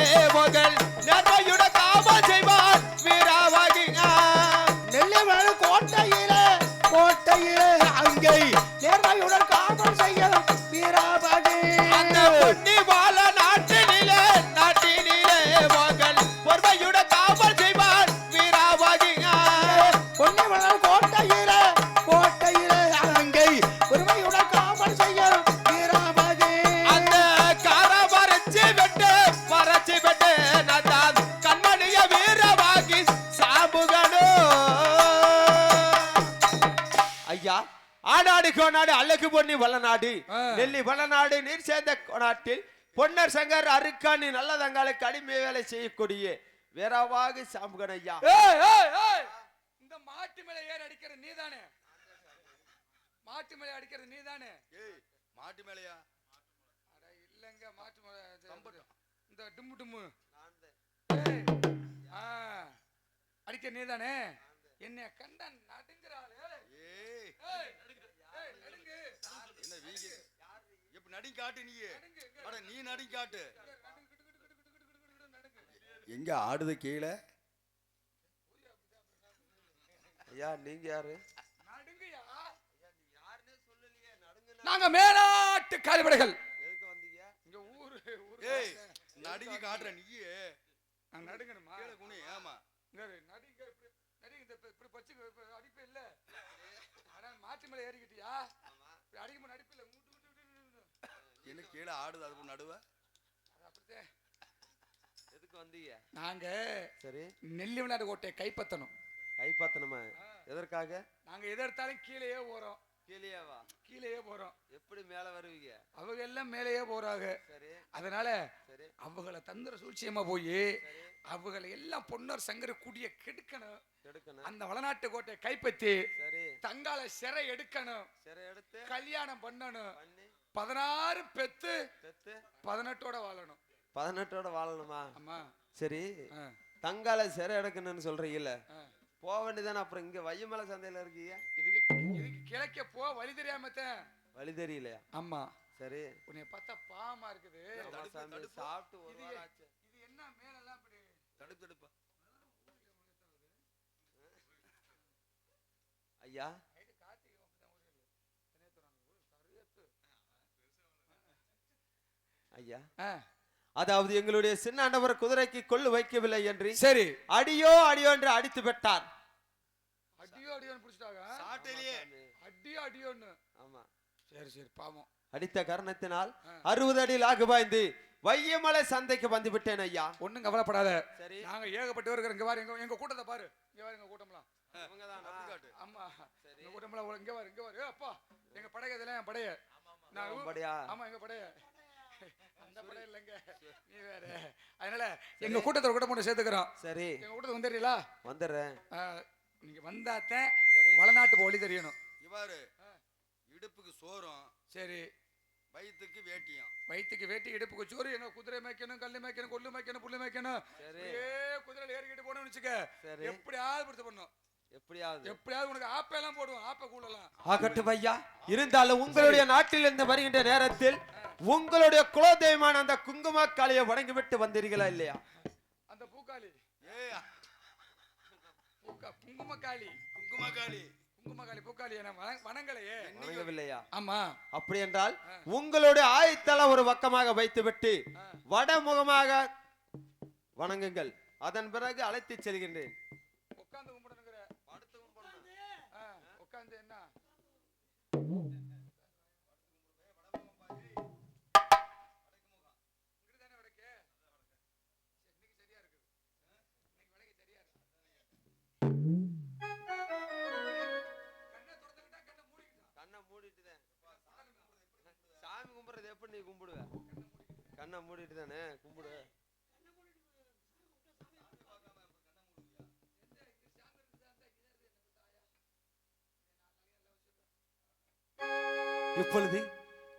Evo Girl. கோநாடு அழகு பொன்னி வளநாடு. நெல்லி வளநாடு நீர் சேர்ந்த கோநாட்டில் பொன்னர் சங்கர் அருக்காணி நல்லதங்களுக்கு அடிமை வேலை செய்யக்கூடிய ஏய் ஏய் இந்த மாட்டு மேல ஏறி அடிக்கிறது நீதானே? மாட்டு மேல அடிக்கிறது நீதானே? ஏய் மாட்டு மேலையா? அட இல்லங்க மாட்டு மேல இந்த டும்மு டும்மு. அடிக்க நீதானே? என்னைய கண்ட நடுங்கிறாளே. ஏய். வீங்க இப்ப நடி காட்டு நீ அட நீ நடி காட்டு எங்க ஆடுது கீழே? ஐயா நீங்க யாரு? நடுங்குயா. நாங்க மேலாட்டு காலிபடைகள். எதுக்கு வந்தீங்க? இங்க ஊரு ஊரு ஏய் நடுங்கி காட்டுற நீயே. நான் நடுங்கணுமா? கீழே குனி ஆமா. இங்க நடிங்க இப்படி நடிங்க இந்த இப்ப- இப்படி பச்சு அடிப்பே இல்ல. ஆனா மாட்டு மேல ஏறிக்கிட்டியா? அடிக்கும் மூட்டு மூட்டு. என்ன கீழே ஆடுது அது நடுவ? அப்படித்தான். எதுக்கு வந்தீங்க? நாங்க சரி. நெல்லி விளையாட்டு கோட்டையை கைப்பற்றணும். கைப்பத்தணுமா எதற்காக? நாங்க எதை எடுத்தாலும் கீழேயே போறோம். கீழேவா கீழேயே போறோம். எப்படி மேல வருவீங்க? அவங்க எல்லாம் மேலேயே போறாங்க. சரி. அதனால சரி. அவங்கள தந்திர சூழ்ச்சியமா போய் அவங்களை எல்லாம் பொன்னர் சங்கர கூடிய கெடுக்கணும். அந்த வளநாட்டு கோட்டையை கைப்பற்றி சரி. தங்கால சிறை எடுக்கணும். கல்யாணம் பண்ணணும். பண்ணி. பதினாறு பெத்து பதினெட்டோட வாழணும். பதினெட்டோட வாழணுமா? ஆமா. சரி. தங்கால சிறை எடுக்கணும்னு சொல்றீங்கல்ல. போக வேண்டியதானே அப்புறம் இங்க வையமலை சந்தையில இருக்கீங்க? இதுக்கு இதுக்கு கிழக்க போ வழி தெரியாம வழி தெரியலையா? ஆமா. சரி. உன்னை பார்த்தா பாவமா இருக்குது. சாப்பிட்டு ஒரு வாரம் ஆச்சு இது என்ன மேலெல்லாம் இப்படி தடுப்பு தடுப்பா ஐயா? ஐயா? ஆ, அதாவது எங்களுடைய சின்ன ஆண்டவர் குதிரைக்கு கொள்ளு வைக்கவில்லை என்று சரி. அடியோ அடியோ என்று அடித்து விட்டார். அடியோ அடியோன்னு பிடிச்சிட்டாங்க. சாட்டையிலேயே அடியோ அடியோன்னு. ஆமா. சரி சரி பாவம். அடித்த காரணத்தினால். அறுபது அடி லாகு பாய்ந்து வையமலை சந்தைக்கு வந்து விட்டேன் ஐயா. ஒண்ணும் கவலைப்படாத. சரி. நாங்க ஏகப்பட்டு இருக்கிறோம். இங்க பாரு எங்க எங்க கூட்டத்தை பாரு. இங்க பாரு எங்க கூட்டம்லாம். ஆமா எங்க இங்க பாரு இங்க பாரு. அப்பா எங்க படைய இதெல்லாம் என் படைய. ஆமா எங்க படைய. அந்த படைய இல்லைங்க. நீ வேற. அதனால எங்க கூட்டத்தை கூட கொண்டு சேர்த்துக்கிறோம். சரி. எங்க கூட்டத்துக்கு வந்துடுறீங்களா? வந்துடுறேன். நீங்க வந்தாத்தான் வளநாட்டு ஒளி தெரியணும். இவாரு இடுப்புக்கு சோறும். சரி. வயிற்றுக்கு வேட்டியும். வயிற்றுக்கு வேட்டி இடுப்புக்கு சோறு எங்க குதிரை மேய்க்கணும் கல்லு மேய்க்கணும் கொள்ளு மேய்க்கணும் புல்லு மேய்க்கணும். சரி. அப்படியே குதிரையில ஏறிக்கிட்டு போனோம்னு வச்சுக்க. எப்படியாவது பிடிச்ச பண்ணும் எப்படியாவது? எப்படியாவது உனக்கு ஆப்பெல்லாம் போடுவோம் ஆப்ப கூடலாம். ஆகட்டும் ஐயா. இருந்தாலும் உங்களுடைய நாட்டில் இருந்து வருகின்ற நேரத்தில் உங்களுடைய குலதெய்வமான அந்த குங்கும காளியை வணங்கிவிட்டு வந்தீர்களா இல்லையா? அந்த பூக்காளி. ஏய். பூக்கா குங்குமக்காளி. குங்குமக்காளி. குங்குமக்காளி பூக்காளி என வண- வணங்கலையே. வணங்கவில்லையா? ஆமா. அப்படி என்றால் உங்களுடைய ஆயத்தல ஒரு பக்கமாக வைத்துவிட்டு வடமுகமாக வணங்குங்கள். அதன் பிறகு அழைத்து செல்கின்றேன். மூடிட்டு தானே கும்பிடு. இப்பொழுது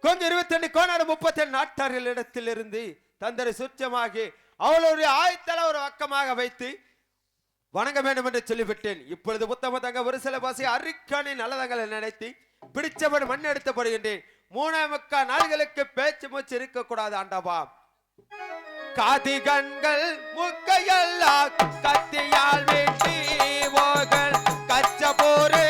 கொஞ்சம் இருபத்தி ரெண்டு கோணாடு முப்பத்தி ரெண்டு நாட்டார்களிடத்திலிருந்து தந்தரை சுற்றமாகி அவளுடைய ஆயத்தலை ஒரு பக்கமாக வைத்து வணங்க வேண்டும் என்று சொல்லிவிட்டேன். இப்பொழுது புத்தம தங்க ஒரு சில பாசி அரிக்கானி நல்லதங்களை நினைத்து பிடிச்சபடி மண் எடுத்தப்படுகின்றேன் மூணே முக்கா நாள்களுக்கு பேச்சு மூச்சு இருக்கக்கூடாது ஆண்டவா. காதி கண்கள் முக்கையெல்லாம் கத்தியால் வெட்டி போகல் கச்ச போரே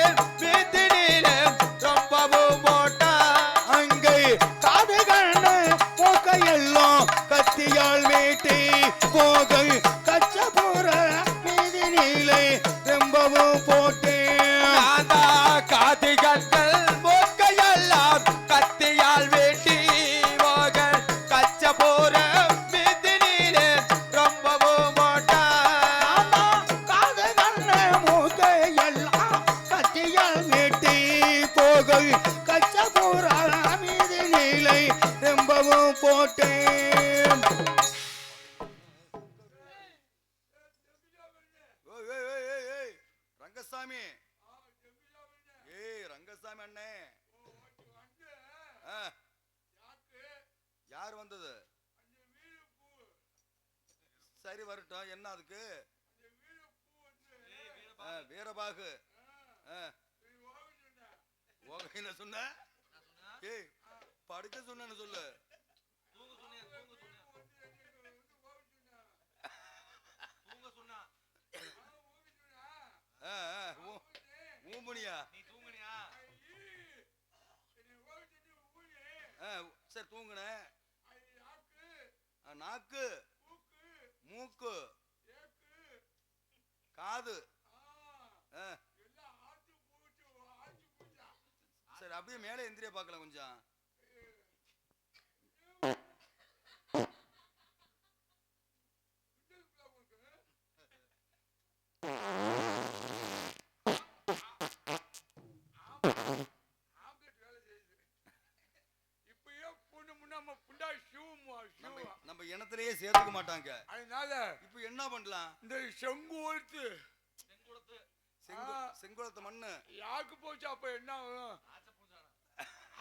ஓகர பாகு என்ன சொன்ன? ஏய் படுக்க சொன்னு சொல்லு. ஊம்புனியா? சார் தூங்குனேன் நாக்கு. மூக்கு. காது. சரி அப்படியே மேலே எந்திரியா பார்க்கலாம் கொஞ்சம். நம்ம இனத்திலேயே சேர்த்துக்க மாட்டாங்க. அதனால இப்போ என்ன பண்ணலாம்? இந்த செங்கோல்த்து செங்கு ஆ. செங்குளத்து மண்ணு. யாருக்கு போச்சு அப்ப என்ன?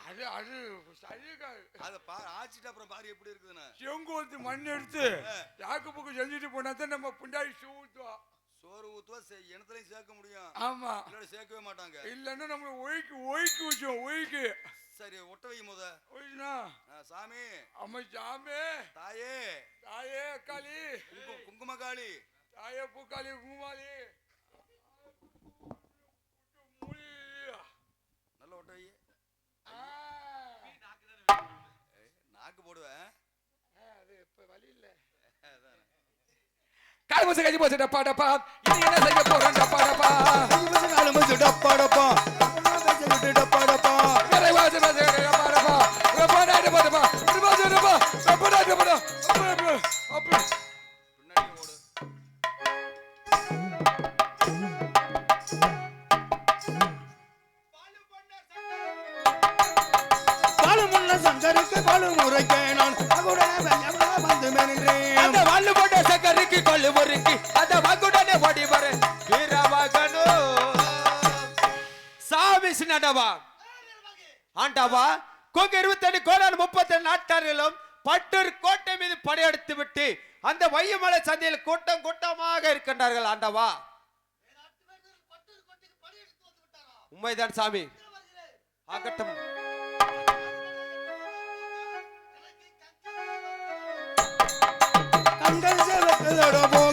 அது அது சரியா அதை பா ஆச்சிட்டு அப்புறம் பாரு எப்படி இருக்குதுன்னு. செங்கோல்த்து மண் எடுத்து யாருக்கு போக்கு செஞ்சுட்டு போனா தான் நம்ம புண்டாய் ஷூ ஊத்துவோம் சோறு ஊத்துவா இனத்துலயும் சேர்க்க முடியும். ஆமா. இல்லாட்டி சேர்க்கவே மாட்டாங்க. இல்லைன்னா நம்மள ஒய்க்கு ஒய்க்கு வச்சோம் ஒய்க்கு சரி ஒட்ட வை முத. ஒய்னா சாமி. அம்மா சாமி. தாயே. தாயே காளி குங்கு- குங்குமகாளி தாயே பூக்காளி குமாளி நல்ல ஒட்ட வை ஆ. ஏய், நாக்கு போடுவேன் ஆ, அது இப்ப வழி இல்ல அதானே. கரும்பு கஞ்சி போச்சு டப்பா டப்பா இது என்ன செய்ய போறேன் தடவை?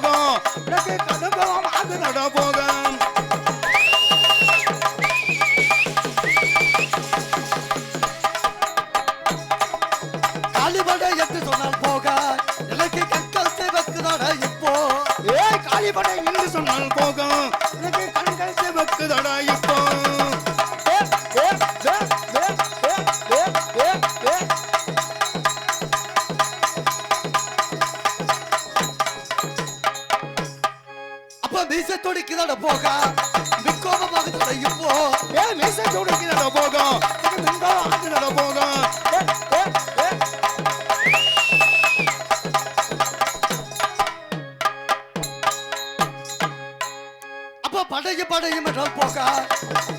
படைய படைய மெடல் போக.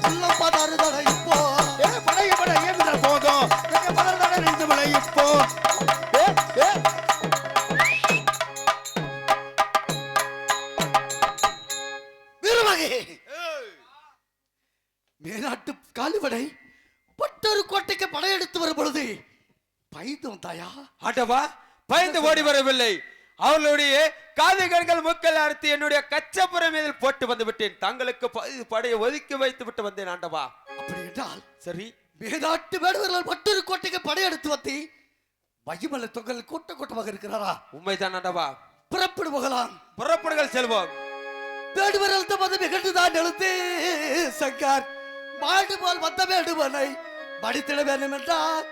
உள்ளம் பதறு தட இப்போ. ஏ படைய படைய மெடல் போதும் எங்க பதறு தட நின்று விளை இப்போ. ஏ ஏ. வீரமகி! மேலாட்டு காலிபடை பட்டொரு கோட்டைக்கு படையெடுத்து வரும் பொழுது பயந்தோம் தாயா ஆட்டவா? பயந்து ஓடி வரவில்லை. அவர்களுடைய காது கண்கள் மூக்கல் அறுத்து என்னுடைய கச்சபுரம் இதில் போட்டு வந்து விட்டேன் தங்களுக்கு படையை ஒதுக்கி வைத்து விட்டு வந்தேன் ஆண்டவா. அப்படி என்றால் சரி. மேலாட்டு வேடுவர்கள் மற்றொரு கோட்டைக்கு படையெடுத்து வத்தி மகிமலை தொங்கல் கூட்ட கூட்டமாக இருக்கிறாரா? உண்மைதான் ஆண்டவா. புறப்படு போகலாம் புறப்படுகள் செல்வோம். வேடுவர்கள் தமது நிகழ்ந்துதான் எழுத்து சங்கார். மாடு போல் வந்த வேடுவனை மடித்திட வேண்டும் என்றார்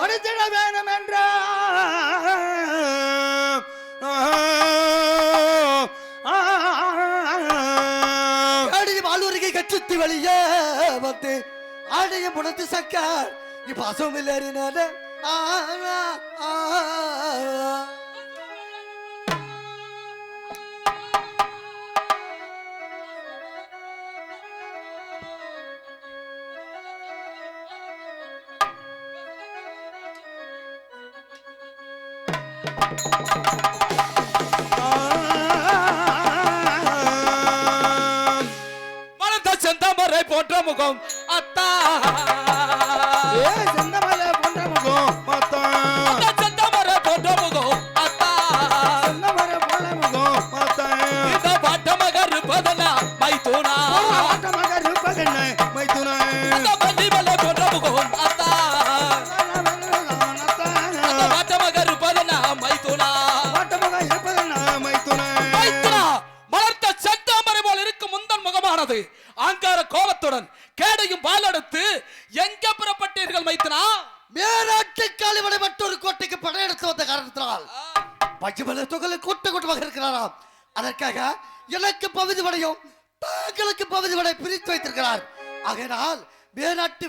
மடித்திட வேண்டும் என்றார் வழியே வந்து ஆடைய புணத்து சக்கார். இப்ப அசோமில்லறினால ஆனா come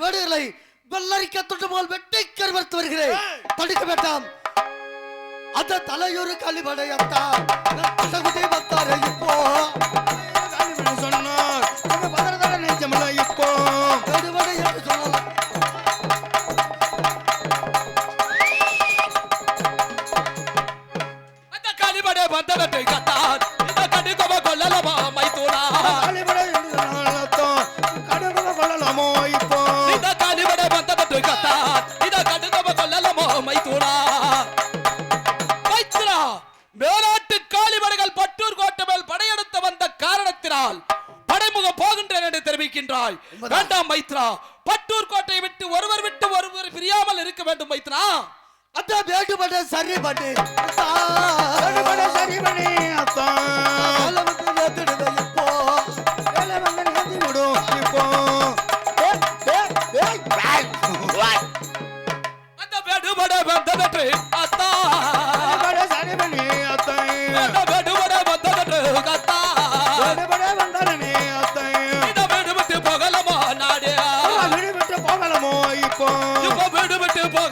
வேடுகளை வெள்ளரிக்க தொட்டு போல் வெட்டி கருவறுத்து வருகிறேன். தடுக்க வேண்டாம். அந்த தலையொரு கழிவடையத்தான் இப்போ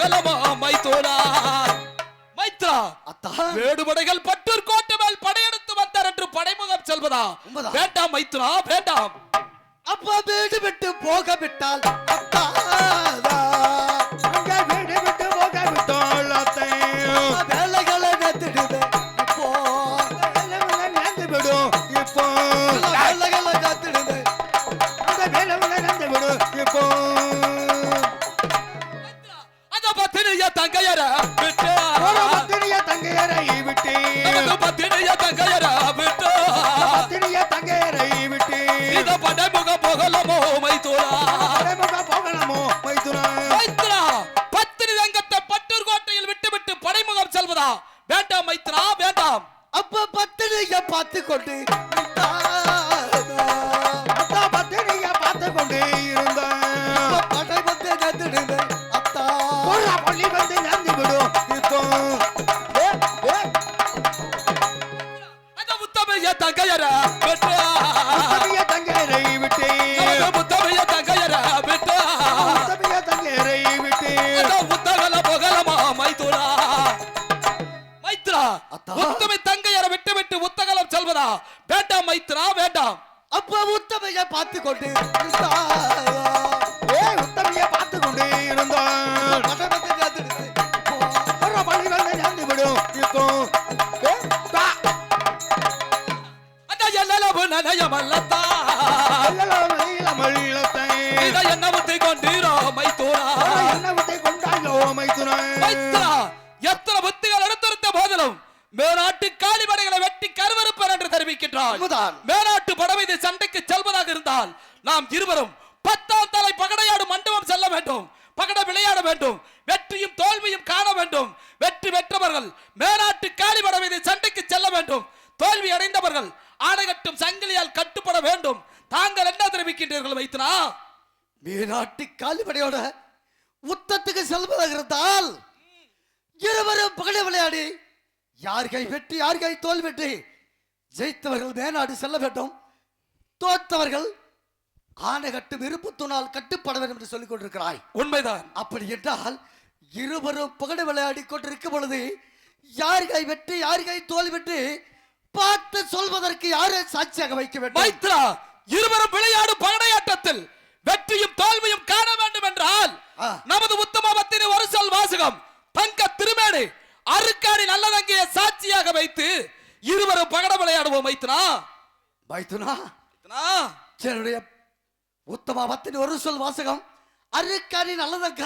அகலமா மைத்ரா அத்தா. வேடுபடைகள் பட்டூர் கோட்டை மேல் படையெடுத்து வந்தார் என்று படைமுகம் செல்வதா? வேண்டாம் மைத்ரா வேண்டாம். அப்பா வீடு விட்டு போக விட்டால் அத்தா ওরা இருக்கும் என்ன புத்தி கொண்டீரோ மைத்தூரா என்ன புத்தி கொண்டாயோ மைத்துனா எத்தனை புத்திகள் எடுத்திருந்த போதிலும் மேலாட்டு காலிபடைகளை வெட்டி கருவறுப்பர் என்று தெரிவிக்கின்றார் மேலாட்டு படம் சண்டைக்கு செல்வதாக இருந்தால் நாம் இருவரும் பத்தாம் தலை பகடையாடு வெற்றி பெற்றவர்கள் மேலாட்டு காளி படவீதி சண்டைக்கு செல்ல வேண்டும். தோல்வி அடைந்தவர்கள் ஆணைகட்டும் சங்கிலியால் கட்டுப்பட வேண்டும். தாங்கள் என்ன தெரிவிக்கின்றீர்கள் வைத்தனா மீனாட்டி காலிபடையோட உத்தத்துக்கு செல்வதாக இருந்தால் இருவரும் பகடை விளையாடி யார் கை வெற்றி யார் கை தோல் வெற்றி? ஜெயித்தவர்கள் மேனாடு செல்ல வேண்டும். தோத்தவர்கள் ஆணைகட்டு விருப்பத்துணால் கட்டுப்பட வேண்டும் என்று சொல்லிக் கொண்டிருக்கிறாய். உண்மைதான். அப்படி என்றால் இருவரும் பகடை விளையாடி கொண்டிருக்கும் பொழுது யார் கை வெற்றி யார் கை தோல் வெற்றி பார்த்து சொல்வதற்கு யாரை சாட்சியாக வைக்க வேண்டும்? மைத்ரா இருவரும் விளையாடும் பகடையாட்டத்தில் வெற்றியும் தோல்வியும் காண வேண்டும் என்றால். நமது உத்தமபத்தின் ஒரு சொல் வாசகம். தங்க திருமேடு அருக்காடி நல்லதங்கிய சாட்சியாக வைத்து இருவரும் பகட விளையாடுவோம் மைத்ரா. மைத்துனா மைத்ரா, என்னுடைய உத்தமபத்தின் ஒரு சொல் வாசகம். அருக்காரி நல்லதங்க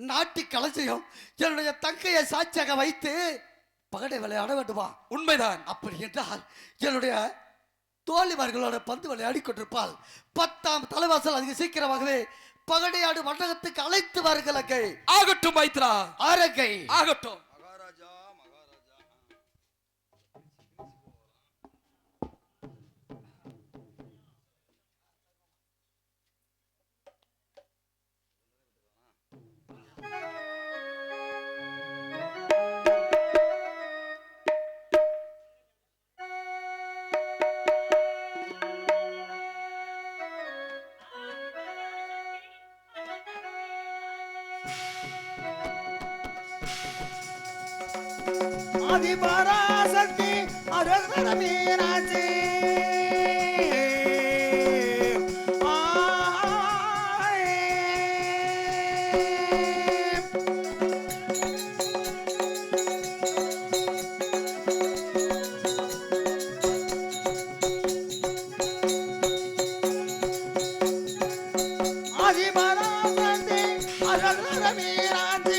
நாட்டி களஞ்சியம் என்னுடைய தங்கையை சாட்சியாக வைத்து பகடை விளையாட வேண்டுமா? உண்மைதான். அப்படி என்றால் என்னுடைய தோழிமார்களோட பந்து விளையாடி கொண்டிருப்பாள் பத்தாம் தலைவாசல் அதிக சீக்கிரமாகவே பகடையாடு மண்டகத்துக்கு அழைத்து வாருங்கள் ஆகட்டும் மைத்ரா. ஆரங்கை. ஆகட்டும். आधी बारा सती अरसर मेरा चे I'm gonna.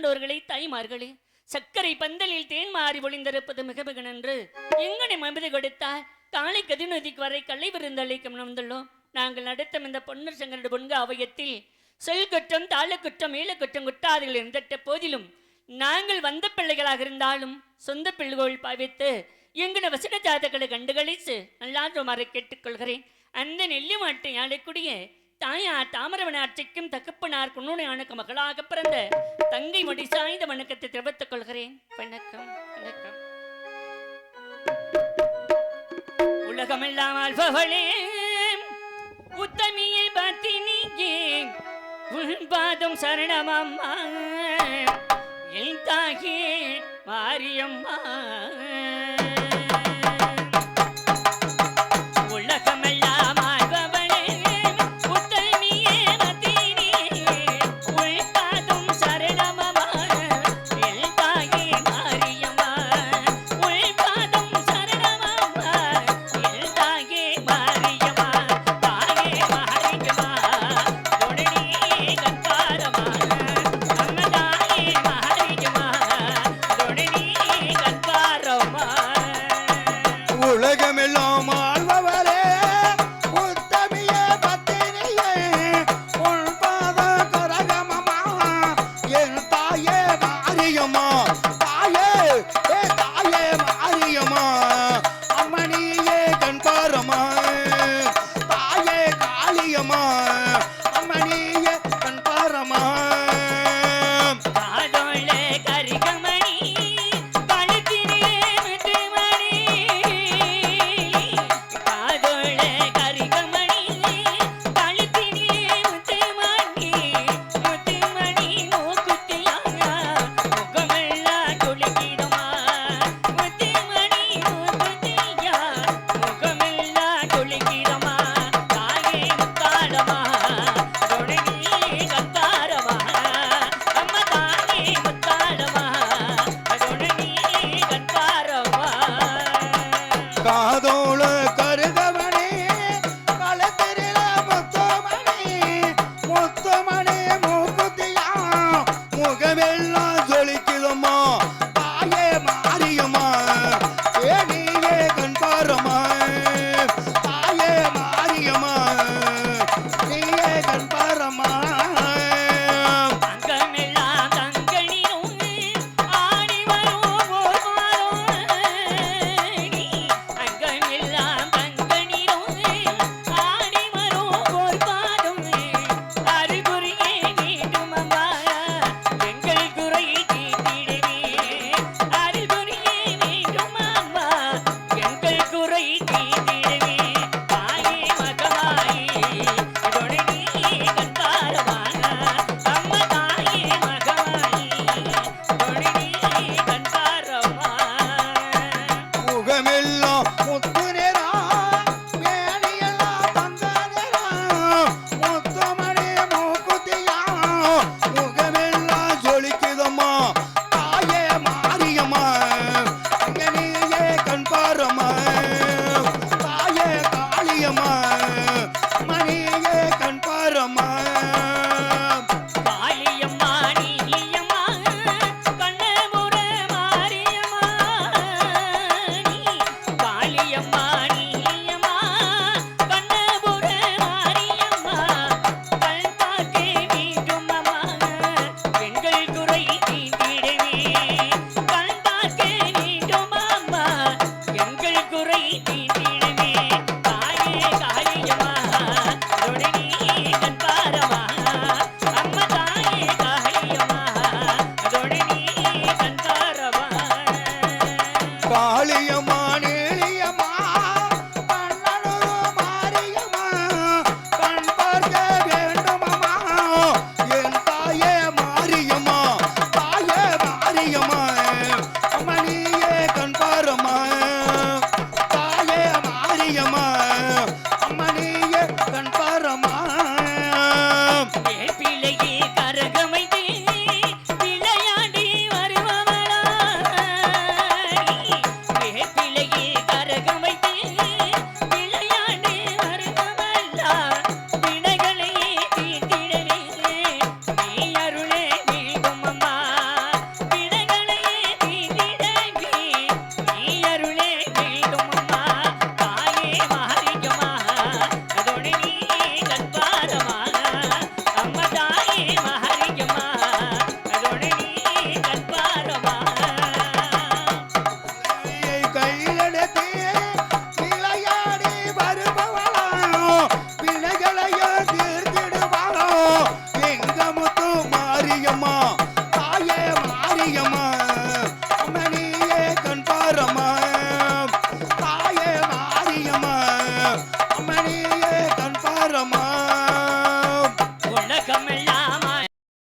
ஆண்டவர்களே தாய்மார்களே சர்க்கரை பந்தலில் தேன் மாறி ஒளிந்திருப்பது மிக மிக நன்று. எங்கனை மமிது கொடுத்தால் காலை கதிநதிக்கு வரை கலை விருந்தளிக்கும் வந்துள்ளோம் நாங்கள் நடத்தும் இந்த பொன்னர் சங்கரடு பொன்கு அவயத்தில் சொல் குற்றம் தாழ குற்றம் மேல குற்றம் குட்டாதுகள் இருந்திட்ட போதிலும் நாங்கள் வந்த பிள்ளைகளாக இருந்தாலும் சொந்த பிள்ளைகள் பாவித்து எங்கன வசன ஜாதகளை கண்டுகளித்து நல்லாற்றுமாறு கேட்டுக்கொள்கிறேன். அந்த நெல்லி மாட்டை ஆளக்கூடிய தாயார் தாமரவன ஆட்சிக்கும் தகப்பனார் குன்னுணையானுக்கு மகளாக பிறந்த தங்கை மடி சாய்ந்த வணக்கத்தை தெரிவித்துக் கொள்கிறேன். வணக்கம் வணக்கம். உலகமெல்லாம் ஆள்பவளே உத்தமியை பத்தினியே உன் பாதம் சரணமம்மா என் தாகி மாரியம்மா.